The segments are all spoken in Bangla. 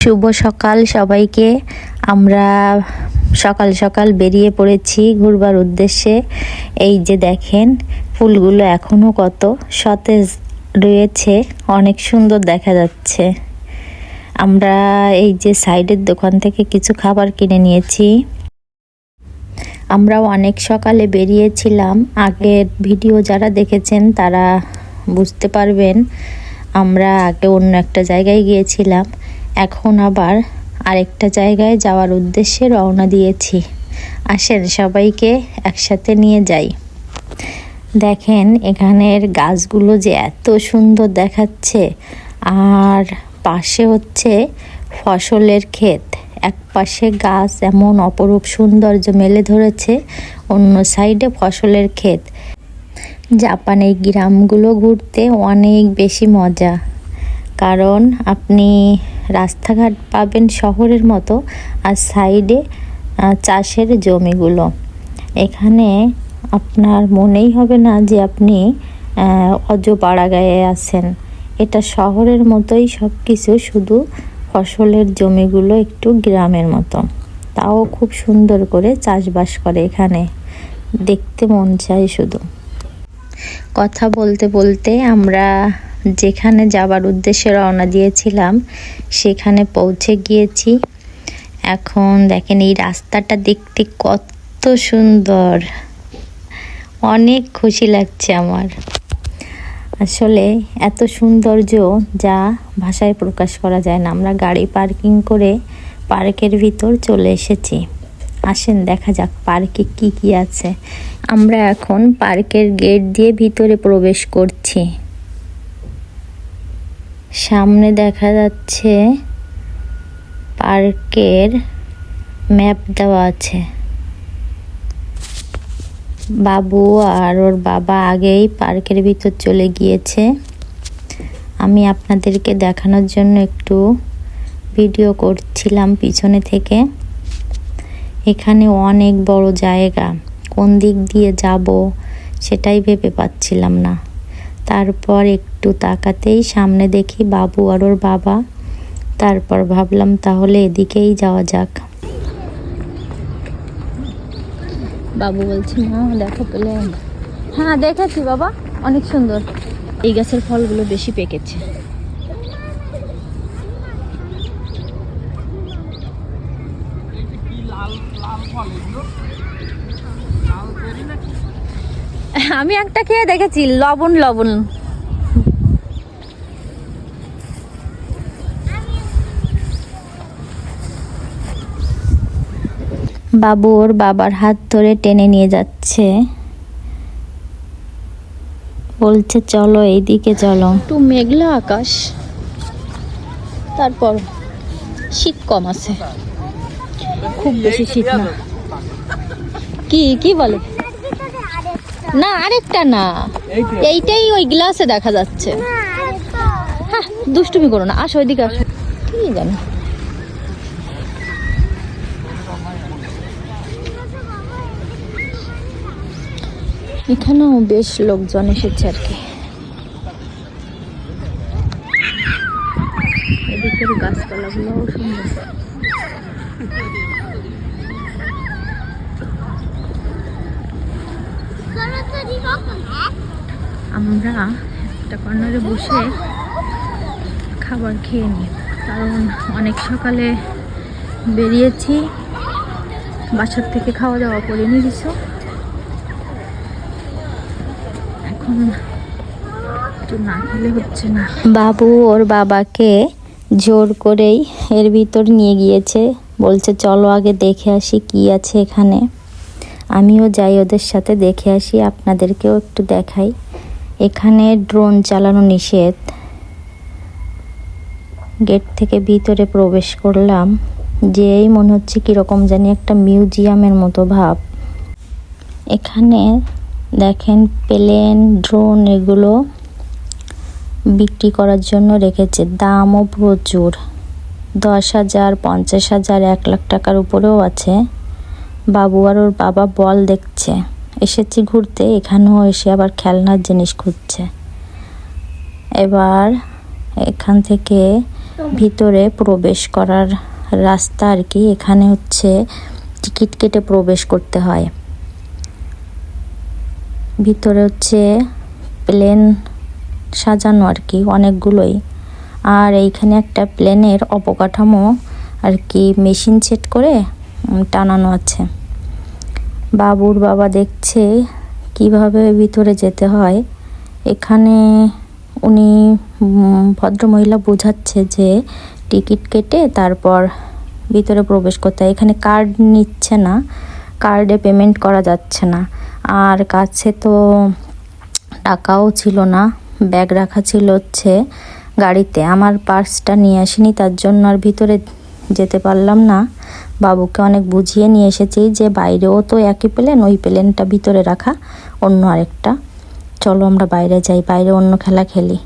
শুভ সকাল সবাইকে। আমরা সকাল সকাল বেরিয়ে পড়েছি ঘুরবার উদ্দেশ্যে। এই যে দেখেন, ফুলগুলো এখনও কত সতেজ রয়েছে, অনেক সুন্দর দেখা যাচ্ছে। আমরা এই যে সাইডের দোকান থেকে কিছু খাবার কিনে নিয়েছি। আমরাও অনেক সকালে বেরিয়েছিলাম। আগের ভিডিও যারা দেখেছেন, তারা বুঝতে পারবেন। আমরা আগে অন্য একটা জায়গায় গিয়েছিলাম। এখন আবার আরেকটা জায়গায় যাওয়ার উদ্দেশ্যে রওনা দিয়েছি। আসেন, সবাইকে একসাথে নিয়ে যাই। দেখেন, এখানের গাছগুলো যে এত সুন্দর দেখাচ্ছে। আর পাশে হচ্ছে ফসলের ক্ষেত। এক পাশে গাছ এমন অপরূপ সৌন্দর্য মেলে ধরেছে, অন্য সাইডে ফসলের ক্ষেত। জাপানের গ্রামগুলো ঘুরতে অনেক বেশি মজা। কারণ আপনি রাস্তাঘাট পাবেন শহরের মতো আর সাইডে চাষের জমিগুলো। এখানে আপনার মনেই হবে না যে আপনি আহ, অজপাড়াগায়ে আছেন। এটা শহরের মতোই সব কিছু শুধু ফসলের জমিগুলো একটু গ্রামের মতো। তাও খুব সুন্দর করে চাষবাস করে এখানে। দেখতে মন চায় শুধু। কথা বলতে বলতে আমরা যেখানে যাবার উদ্দেশ্যে রওনা দিয়েছিলাম, সেখানে পৌঁছে গিয়েছি। এখন দেখেন এই রাস্তাটা দেখতে কত সুন্দর। অনেক খুশি লাগছে আমার। আসলে এত সৌন্দর্য যা ভাষায় প্রকাশ করা যায় না। আমরা গাড়ি পার্কিং করে পার্কের ভিতর চলে এসেছি। আসেন, দেখা যাক পার্কে কি কি আছে। আমরা এখন পার্কের গেট দিয়ে ভিতরে প্রবেশ করছি। সামনে দেখা যাচ্ছে পার্কের ম্যাপ দেওয়া আছে। বাবু আর ওর বাবা আগেই পার্কের ভিতর চলে গিয়েছে। আমি আপনাদেরকে দেখানোর জন্য একটু ভিডিও করছিলাম পিছনে থেকে। এখানে অনেক বড় জায়গা। কোন দিক দিয়ে যাব সেটাই ভেবে পাচ্ছিলাম না। তারপর একটু তাকাতেই সামনে দেখি বাবু আর ওর বাবা। তারপর ভাবলাম তাহলে এদিকেই যাওয়া যাক। বাবু বলছে, মা, দেখো প্লেন হ্যাঁ দেখেছি বাবা, অনেক সুন্দর। এই গাছের ফলগুলো বেশি পেকেছে। আমি একটা খেয়ে দেখেছি, লবণ লবণ। বাবু ওর বাবার হাত ধরে টেনে নিয়ে যাচ্ছে। বলছে, চলো এইদিকে চলো। একটু মেঘলা আকাশ। তারপর শীত কম আছে। খুব বেশি শীত না। কি কি বলে? না আরেকটা না। এইটাই ওই গ্লাসে দেখা যাচ্ছে। হ্যাঁ দুষ্টুমি করো না আসো ওইদিকে আসো। কি জানি। এখানেও বেশ লোকজন এসেছে আর কি। এদিকের গাছপালাগুলোও সুন্দর। আমরা একটা কর্নারে বসে খাবার খেয়ে নিই। কারণ অনেক সকালে বেরিয়েছি, বাসার থেকে খাওয়া দাওয়া করে নিয়ে কিছু। এখন একটু না খেলে হচ্ছে না। বাবু ওর বাবাকে জোর করেই এর ভিতর নিয়ে গিয়েছে। বলছে, চলো আগে দেখে আসি কি আছে এখানে। আমিও যাই ওদের সাথে, দেখে আসি, আপনাদেরকেও একটু দেখাই। এখানে ড্রোন চালানো নিষেধ। গেট থেকে ভিতরে প্রবেশ করলাম, যেই মনে হচ্ছে কীরকম জানি একটা মিউজিয়ামের মতো ভাব। এখানে দেখেন প্লেন ড্রোন এগুলো বিক্রি করার জন্য রেখেছে। দামও প্রচুর। দশ হাজার, পঞ্চাশ হাজার, এক লাখ টাকার উপরেও আছে। বাবু আর ওর বাবা বল দেখছে। এসেছি ঘুরতে, এখানেও এসে আবার খেলনার জিনিস খুঁজছে। এবার এখান থেকে ভিতরে প্রবেশ করার রাস্তা আর কি, এখানে হচ্ছে টিকিট কেটে প্রবেশ করতে হয়। ভিতরে হচ্ছে প্লেন সাজানো আর কি, অনেকগুলোই। আর এইখানে একটা প্লেনের অবকাঠামো আর কি, মেশিন সেট করে টানানো আছে। বাবুর বাবা দেখছে কীভাবে ভিতরে যেতে হয়। এখানে উনি ভদ্রমহিলা বোঝাচ্ছে যে টিকিট কেটে তারপর ভিতরে প্রবেশ করতে হয়। এখানে কার্ড নিচ্ছে না, কার্ডে পেমেন্ট করা যাচ্ছে না। আর কাছে তো টাকাও ছিল না, ব্যাগ রাখা ছিল হচ্ছে গাড়িতে। আমার পার্সটা নিয়ে আসিনি, তার জন্য আর ভিতরে যেতে পারলাম না। বাবুকে অনেক বুঝিয়ে নিয়ে এসেছি যে বাইরেও তো একই প্লেন, ওই প্লেনটা ভিতরে রাখা, অন্য আরেকটা। চলো আমরা বাইরে যাই, বাইরে অন্য খেলা খেলি।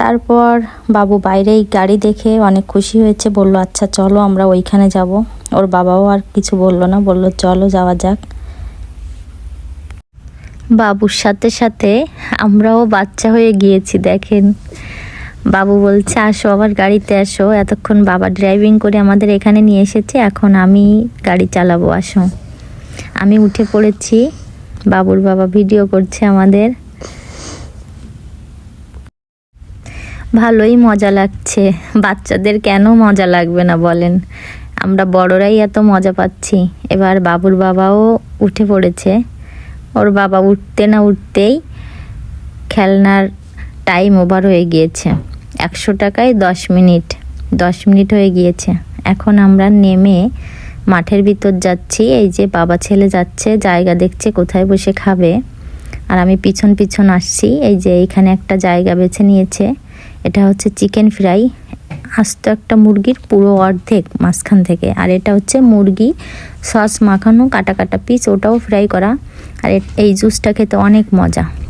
তারপর বাবু বাইরেই গাড়ি দেখে অনেক খুশি হয়েছে, বলল আচ্ছা চলো আমরা ওইখানে যাব। ওর বাবাও আর কিছু বলল না, বলল, চলো, যাওয়া যাক। বাবুর সাথে সাথে আমরাও বাচ্চা হয়ে গিয়েছি, দেখেন। বাবু বলছে, আসো, আবার গাড়িতে আসো। এতক্ষণ বাবা ড্রাইভিং করে আমাদের এখানে নিয়ে এসেছে, এখন আমি গাড়ি চালাবো, আসো। আমি উঠে পড়েছি, বাবুর বাবা ভিডিও করছে আমাদের। ভালোই মজা লাগছে। বাচ্চাদের কেন মজা লাগবে না বলেন? আমরা বড়রাই এত মজা পাচ্ছি। এবার বাবুর বাবাও উঠে পড়েছে। ওর বাবা উঠতে না উঠতেই খেলনার টাইম ওভার হয়ে গিয়েছে। একশো টাকায় দশ মিনিট। দশ মিনিট হয়ে গিয়েছে। এখন আমরা নেমে মাঠের ভিতর যাচ্ছি। এই যে বাবা ছেলে যাচ্ছে, জায়গা দেখছে, কোথায় বসে খাবে। আর আমি পিছন পিছন আসছি। এই যে এইখানে একটা জায়গা বেছে নিয়েছে। এটা হচ্ছে চিকেন ফ্রাই। আস্ত একটা মুরগির পুরো অর্ধেক মাঝখান থেকে। আর এটা হচ্ছে মুরগি সস মাখানো কাটা কাটা পিস। ওটাও ফ্রাই করা। আর এই জুসটা খেতে অনেক মজা।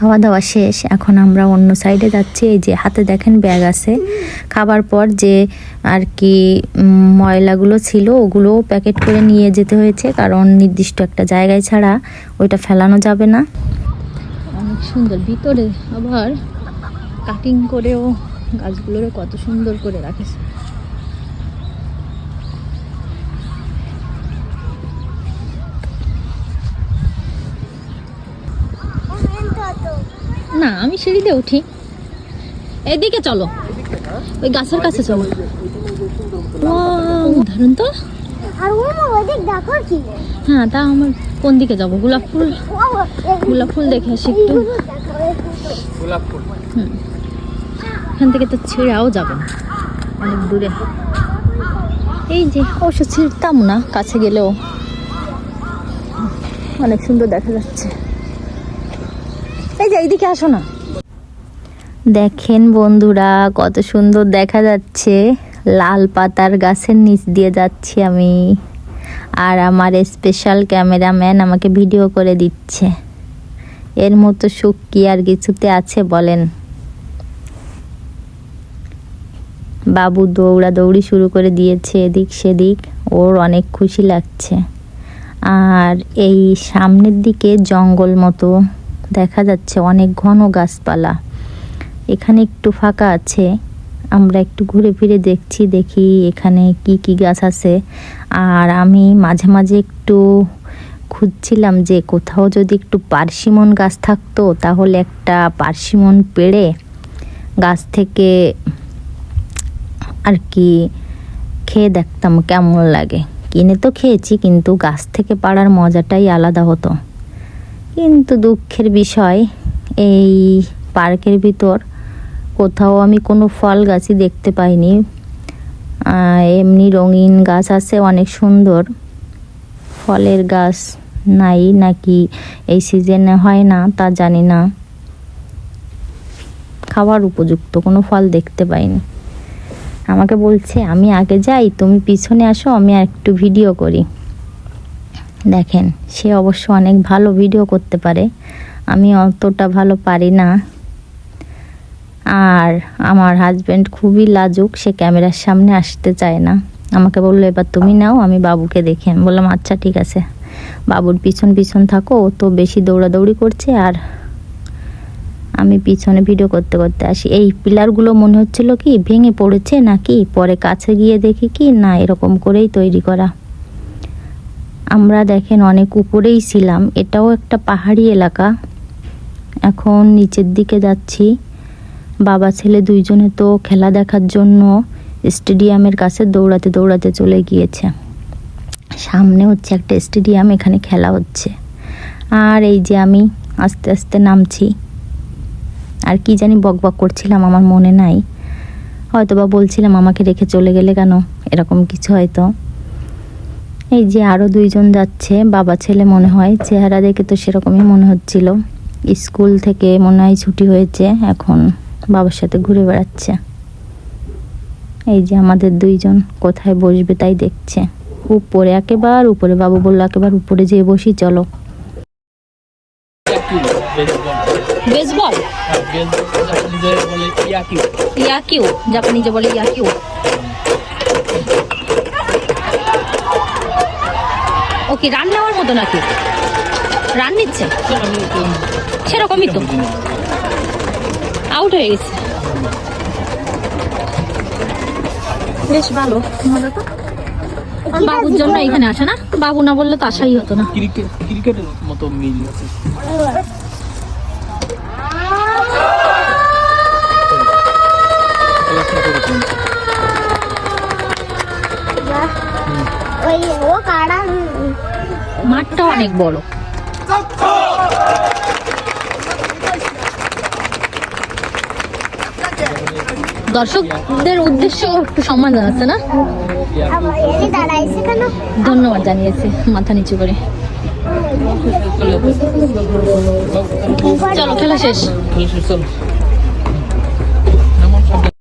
খাওয়া দাওয়া শেষ, এখন আমরা অন্য সাইডে যাচ্ছি। এই যে হাতে দেখেন ব্যাগ আছে। খাবার পর যে আর কি ময়লাগুলো ছিল ওগুলো প্যাকেট করে নিয়ে যেতে হয়েছে। কারণ নির্দিষ্ট একটা জায়গায় ছাড়া ওইটা ফেলানো যাবে না। অনেক সুন্দর। ভিতরে আবার কাটিং করেও গাছগুলোরে কত সুন্দর করে রাখেছে। না আমি সিঁড়িতে উঠি। এদিকে চলো। ওই গাছের কাছে চলো। দারুণ তো। আর ওই দেখো হ্যাঁ তা আমার কোন দিকে যাব? গোলাপ ফুল? গোলাপ ফুল দেখে আসি একটু। হুম। এখান থেকে তো ছিঁড়াও যাবে না। অনেক দূরে। এই যে অবশ্য ছিঁড়তাম না কাছে গেলেও। অনেক সুন্দর দেখা যাচ্ছে। এইদিকে আসো না। দেখেন বন্ধুরা, কত সুন্দর দেখা যাচ্ছে। লাল পাতার গাছের নিচ দিয়ে যাচ্ছি আমি। আর আমার স্পেশাল ক্যামেরাম্যান আমাকে ভিডিও করে দিচ্ছে। এর মতো সুখ কি আর কিছুতে আছে বলেন। বাবু দৌড়া দৌড়ি শুরু করে দিয়েছে, এদিক সেদিক। ওর অনেক খুশি লাগছে। আর এই সামনের দিকে জঙ্গল মতো। দেখা যাচ্ছে অনেক ঘন গাছপালা। এখানে একটু ফাঁকা আছে। আমরা একটু ঘুরে ফিরে দেখছি, দেখি এখানে কি কি গাছ আছে। আর আমি মাঝে মাঝে একটু খুঁজছিলাম যে কোথাও যদি একটু পার্সিমন গাছ থাকতো, তাহলে একটা পার্সিমন পেড়ে গাছ থেকে আর কি খেয়ে দেখতাম কেমন লাগে। কিনে তো খেয়েছি, কিন্তু গাছ থেকে পাড়ার মজাটাই আলাদা হতো। কিন্তু দুঃখের বিষয় এই পার্কের ভিতর। কোথাও আমি কোনো ফল গাছই দেখতে পাইনি। এমনি রঙিন গাছ আছে, অনেক সুন্দর। ফলের গাছ নাই নাকি? এই সিজনে হয় না, তা জানি না। খাওয়ার উপযুক্ত কোনো ফল দেখতে পাইনি। আমাকে বলছে, আমি আগে যাই, তুমি পিছনে আসো, আমি একটু ভিডিও করি। দেখেন, সে অবশ্য অনেক ভালো ভিডিও করতে পারে। আমি অতটা ভালো পারি না। আর আমার হাজব্যান্ড খুবই লাজুক, সে ক্যামেরার সামনে আসতে চায় না। আমাকে বলল, এবার তুমি নাও, আমি বাবুকে দেখেন বললাম আচ্ছা ঠিক আছে। বাবুর পিছন পিছন থাকো, ও তো বেশি দৌড়াদৌড়ি করছে, আর আমি পিছনে ভিডিও করতে করতে আসি। এই পিলারগুলো মনে হচ্ছিল কি, ভেঙে পড়েছে নাকি? পরে কাছে গিয়ে দেখি কি, না, এরকম করেই তৈরি করা। আমরা দেখেন অনেক উপরেই ছিলাম। এটাও একটা পাহাড়ি এলাকা। এখন নিচের দিকে যাচ্ছি। বাবা, ছেলে দুইজনে তো খেলা দেখার জন্য স্টেডিয়ামের কাছে দৌড়াতে দৌড়াতে চলে গিয়েছে। সামনে হচ্ছে একটা স্টেডিয়াম, এখানে খেলা হচ্ছে। আর এই যে আমি আস্তে আস্তে নামছি। আর কি জানি বক বক করছিলাম, আমার মনে নাই। হয়তো বা বলছিলাম, আমাকে রেখে চলে গেলে কেন? এরকম কিছু হয়তো। এই যে আরও দুইজন যাচ্ছে বাবা ছেলে মনে হয় চেহারা দেখে তো সেরকমই মনে হচ্ছিল। স্কুল থেকে মনে হয় ছুটি হয়েছে এখন বাবার সাথে ঘুরে বেড়াচ্ছে। এই যে আমাদের দুইজন কোথায় বসবে তাই দেখছে। উপরে একেবার উপরে বাবু বলল একেবার উপরে যেয়ে বসি চলো। বেসবল ইয়াকিউ। জাপানিজে বলে ইয়াকিউ। ও কি রান নেওয়ার মতো নাকি? রান নিচ্ছে? সেরকমই তো। আউট হয়ে গেছে। বেশ ভালো। বাবুর জন্য এখানে আসে না? বাবু না বললে তো আসাই হতো না। ক্রিকেটের মতো মিল আছে। ওই ও কাড়া মাঠটা অনেক বড়। দর্শকদের উদ্দেশ্য একটু সম্মান জানাচ্ছে না? ধন্যবাদ জানিয়েছে, মাথা নিচু করে। চলো, খেলা শেষ।